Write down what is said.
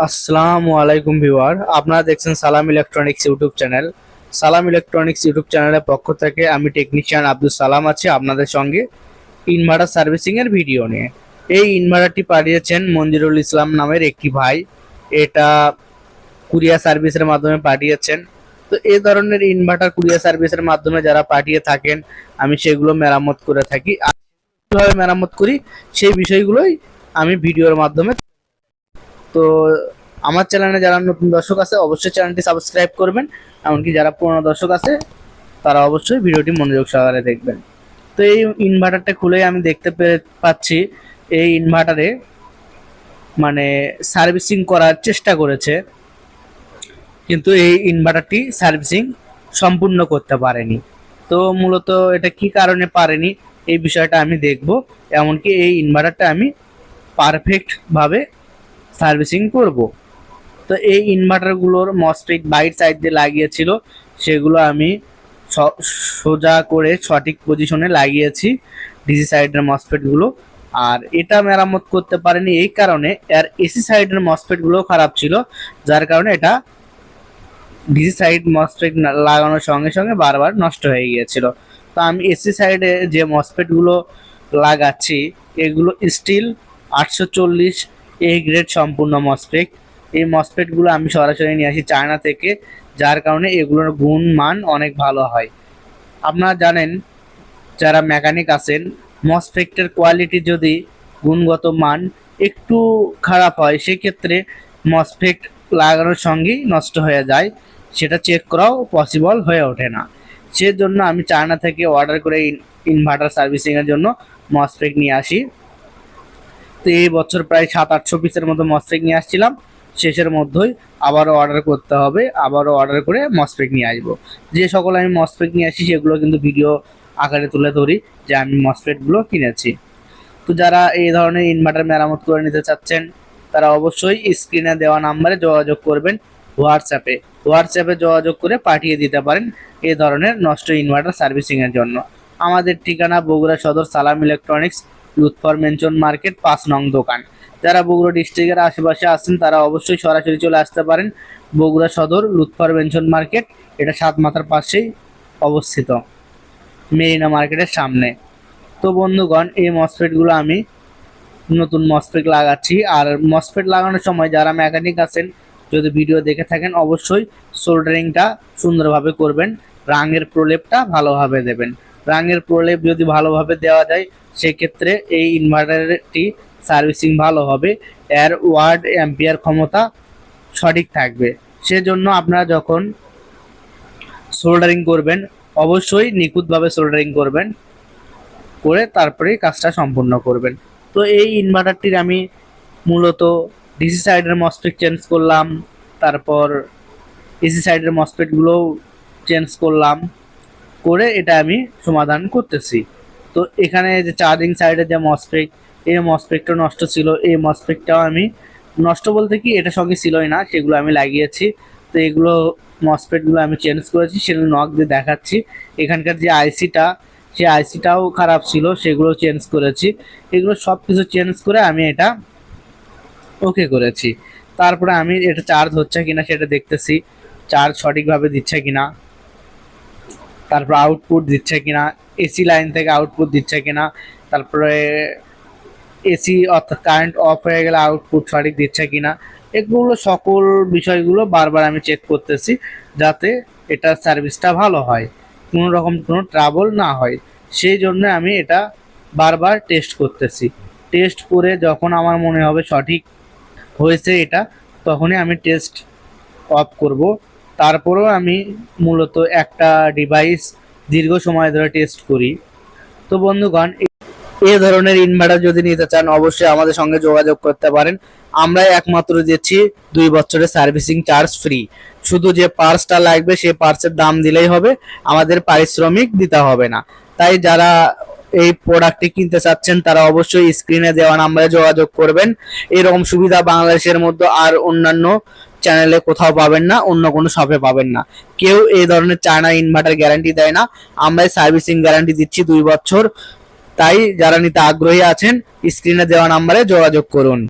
আসসালামু আলাইকুম ভিউয়ার, আপনারা দেখছেন Salam electronics YouTube channel. Salam electronics YouTube চ্যানেলের পক্ষ থেকে আমি টেকনিশিয়ান আব্দুল সালাম আছি আপনাদের সঙ্গে ইনভার্টার সার্ভিসিং এর ভিডিও নিয়ে। এই ইনভার্টারটি পাঠিয়েছেন মঞ্জুরুল ইসলাম নামের একটি ভাই। এটা কুরিয়ার সার্ভিসের মাধ্যমে পাঠিয়েছেন। তো এই ধরনের ইনভার্টার কুরিয়ার সার্ভিসের মাধ্যমে যারা পাঠিয়ে থাকেন, আমি সেগুলো মেরামত করে থাকি। আর কীভাবে মেরামত করি, সেই বিষয়গুলোই আমি ভিডিওর মাধ্যমে তো আমার চ্যানেলে যারা নতুন দর্শক আছে, অবশ্যই চ্যানেলটি সাবস্ক্রাইব করবেন। এমনকি যারা পুরনো দর্শক আছে, তারা অবশ্যই ভিডিওটি মনোযোগ সহকারে দেখবেন। তো এই ইনভার্টারটা খুলেই আমি দেখতে পাচ্ছি। এই ইনভার্টারে মানে সার্ভিসিং করার চেষ্টা করেছে। কিন্তু এই ইনভার্টারটি সার্ভিসিং সম্পূর্ণ করতে পারেনি। তো মূলত এটা কি কারণে পারেনি, এই বিষয়টা আমি দেখব। এমনকি এই ইনভার্টারটা আমি পারফেক্ট ভাবে সার্ভিসিং করব। তো এই ইনভার্টারগুলোর মসফিট বাইট সাইড দিয়ে লাগিয়েছিল, সেগুলো আমি সোজা করে সঠিক পজিশনে লাগিয়েছি ডিসি সাইডের মসফেটগুলো আর এটা মেরামত করতে পারেনি এই কারণে এর এসি সাইডের মসফেটগুলো খারাপ ছিল, যার কারণে এটা ডিসি সাইড মসফেট লাগানোর সঙ্গে সঙ্গে বারবার নষ্ট হয়ে গিয়েছিল। তো আমি এসি সাইডে যে মসফেটগুলো লাগাচ্ছি, এগুলো স্টিল আটশো চল্লিশ এই গ্রেড সম্পূর্ণ মসফেট এই মসফেটগুলো আমি সরাসরি নিয়ে আসি চায়না থেকে, যার কারণে এগুলোর গুণ মান অনেক ভালো হয়। আপনারা জানেন, যারা মেকানিক আছেন মসফেক্টের কোয়ালিটি যদি গুণগত মান একটু খারাপ হয়, সেক্ষেত্রে মসফেক্ট লাগানোর সঙ্গেই নষ্ট হয়ে যায়। সেটা চেক করাও পসিবল হয়ে ওঠে না। সেজন্য আমি চায়না থেকে অর্ডার করে ইনভার্টার সার্ভিসিংয়ের জন্য মসফেক্ট নিয়ে আসি। তো এই বছর প্রায় সাত আটশো পিসের মতো মসফেক নিয়ে আসছিলাম। শেষের মধ্যেই আবারও অর্ডার করতে হবে, আবারও অর্ডার করে মসফেক নিয়ে আসব। যে সকল আমি মসফেক নিয়ে আসি, সেগুলো কিন্তু ভিডিও আকারে তুলে ধরি যে আমি মসফেটগুলো কিনেছি। তো যারা এই ধরনের ইনভার্টার মেরামত করে নিতে চাচ্ছেন, তারা অবশ্যই স্ক্রিনে দেওয়া নাম্বারে যোগাযোগ করবেন হোয়াটসঅ্যাপে হোয়াটসঅ্যাপে যোগাযোগ করে পাঠিয়ে দিতে পারেন এ ধরনের নষ্ট ইনভার্টার সার্ভিসিংয়ের জন্য। আমাদের ঠিকানা বগুড়া সদর সালাম ইলেকট্রনিক্স লুৎফর মেনশন মার্কেট পাঁচ নং দোকান। যারা বগুড়া ডিস্ট্রিক্টের আশেপাশে আছেন, তারা অবশ্যই সরাসরি চলে আসতে পারেন বগুড়া সদর লুৎফর মেনশন মার্কেট এটা সাত মাথার পাশেই অবস্থিত, মেরিনা মার্কেটের সামনে। তো বন্ধুগণ, এই মসফেটগুলো আমি নতুন মসফেট লাগাচ্ছি। আর মসফেট লাগানোর সময় যারা মেকানিক আছেন, যদি ভিডিও দেখে থাকেন, অবশ্যই সোল্ডারিংটা সুন্দরভাবে করবেন। রাঙের প্রলেপটা ভালোভাবে দেবেন। রাঙের প্রলেপ যদি ভালোভাবে দেওয়া যায়, সেক্ষেত্রে এই ইনভার্টারটি সার্ভিসিং ভালো হবে। এর ওয়ার্ড অ্যাম্পিয়ার ক্ষমতা সঠিক থাকবে। সেজন্য আপনারা যখন সোল্ডারিং করবেন, অবশ্যই নিখুঁতভাবে সোল্ডারিং করবেন, করে তারপরেই কাজটা সম্পূর্ণ করবেন। তো এই ইনভার্টারটির আমি মূলত ডিসি সাইডের মসফেট চেঞ্জ করলাম, তারপর এসি সাইডের মসফেটগুলোও চেঞ্জ করলাম। করে এটা আমি সমাধান করতেছি। তো এখানে যে চার্জিং সাইডের যে মসপেক এই মসপেকটা নষ্ট ছিল, এই মসপেকটাও আমি নষ্ট বলতে কি এটা সঙ্গে ছিলই না, সেগুলো আমি লাগিয়েছি। তো এগুলো মসফেটগুলো আমি চেঞ্জ করেছি, সেগুলো নক দিয়ে দেখাচ্ছি। এখানকার যে আইসিটা সেই আইসিটাও খারাপ ছিল সেগুলো চেঞ্জ করেছি। এগুলো সব কিছু চেঞ্জ করে আমি এটা ওকে করেছি। তারপরে আমি এটা চার্জ হচ্ছে কিনা সেটা দেখতেছি। চার্জ সঠিকভাবে দিচ্ছে কিনা। তারপর আউটপুট দিচ্ছে কিনা এসি লাইন থেকে আউটপুট দিচ্ছে কিনা, তারপরে এসি অর্থাৎ কারেন্ট অফ হয়ে গেলে আউটপুট সঠিক দিচ্ছে কিনা, এগুলো সকল বিষয়গুলো বারবার আমি চেক করতেছি যাতে এটার সার্ভিসটা ভালো হয়, কোনো রকম কোনো ট্রাবল না হয়। সেই জন্য আমি এটা বারবার টেস্ট করতেছি। টেস্ট করে যখন আমার মনে হবে সঠিক হয়েছে এটা, তখনই আমি টেস্ট অফ করব। তারপরেও আমি মূলত একটা ডিভাইস দীর্ঘ সময় ধরে টেস্ট করি। তো বন্ধুগণ, এ- ধরনের ইনভার্টার যদি নিতে চান, অবশ্যই আমাদের সঙ্গে যোগাযোগ করতে পারেন। আমরাই একমাত্র দিচ্ছি, দুই বছরের সার্ভিসিং চার্জ ফ্রি শুধু যে পার্টসটা লাগবে সেই পার্টসের দাম দিলেই হবে, আমাদের পারিশ্রমিক দিতে হবে না। তাই যারা এই প্রোডাক্টটি কিনতে চাচ্ছেন, তারা অবশ্যই স্ক্রিনে দেওয়া নাম্বারে যোগাযোগ করবেন। এরকম সুবিধা বাংলাদেশের মধ্যে আর অন্যান্য চ্যানেলে কোথাও পাবেন না, অন্য কোনো শপে পাবেন না। কেউ এই ধরনের চায়না ইনভার্টার গ্যারান্টি দেয় না। আমরা সার্ভিসিং গ্যারান্টি দিচ্ছি দুই বছর। তাই যারা নিতে আগ্রহী আছেন স্ক্রিনে দেওয়া নাম্বারে যোগাযোগ করুন।